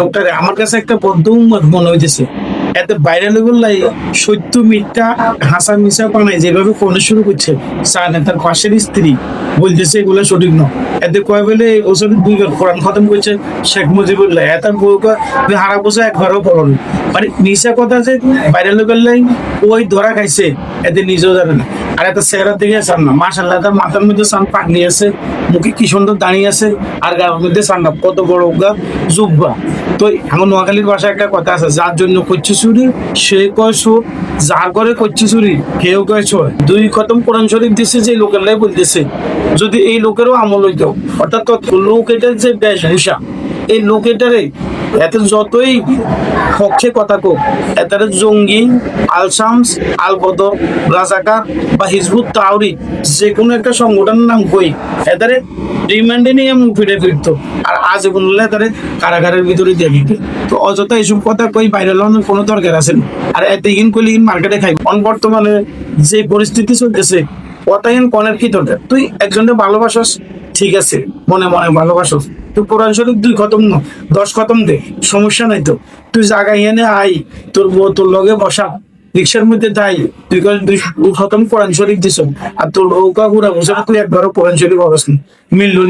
Doctor আমার কাছে একটা বদ্ধ মনে হইতেছে। এতে বাইরে লাই সত্য মিথ্যা হাসা মিশা পানায় যেভাবে ফোনে শুরু করছে সানে তার পাশের স্ত্রী বলতেছে এগুলো সঠিক নয়। এতে কয় বলে ওসব দুই বার কোরআন খতম করছে শেখ মুজিবুল্লাহ এত বউ কয়, হারা বসে একবারও পড়ো না। মানে মিশা কথা যে বাইরে লোকের লাই ওই ধরা খাইছে এতে নিজেও জানে না। আর দিকে না। তার মাথার মধ্যে মুখে কি সুন্দর দাঁড়িয়ে আছে, আর মধ্যে না। কত বড় গা জুব্বা। তো এখন নোয়াখালীর একটা কথা আছে, যার জন্য করছে চুরি, সে কয় সুর, যার ঘরে করছে চুরি, কেউ কয় চোর দুই খতম কোরআন শরীফ দিছে যে লোকেরাই বলতেছে। যদি এই লোকেরও আমল হইতো, অর্থাৎ লোক এটার যে বেশভূষা এই লোক এটারে এত যতই পক্ষে কথা কো এটারে জঙ্গি, আলসামস আল বদর রাজাকা বা হিজবুত তাওরি যে কোনো একটা সংগঠনের নাম কই এটারে রিমান্ডে নিয়ে মুখ ফিরে ফিরতো। আর আজ বললে এটারে কারাগারের ভিতরে দিয়ে দিত তো অযথা এইসব কথা কই বাইরে লানোর কোনো দরকার আছে না। আর এত ইন করলে মার্কেটে খাই অন বর্তমানে যে পরিস্থিতি চলতেছে কথাহীন কনের কি দরকার? তুই একজনকে ভালোবাসস, ঠিক আছে, মনে মনে ভালোবাসস। তুই কোরআন শরীফ দুই খতম দশ খতম দে, সমস্যা নাই তো। তুই জায়গা এনে আই, তোর বউ, তোর লগে বসা, রিক্সার মধ্যে তাই তুই দুই খতম কোরআন শরীফ দিস আর তোর লৌকা কা ঘুরা বসে তুই একবারও কোরআন শরীফ অবস্থা মিললো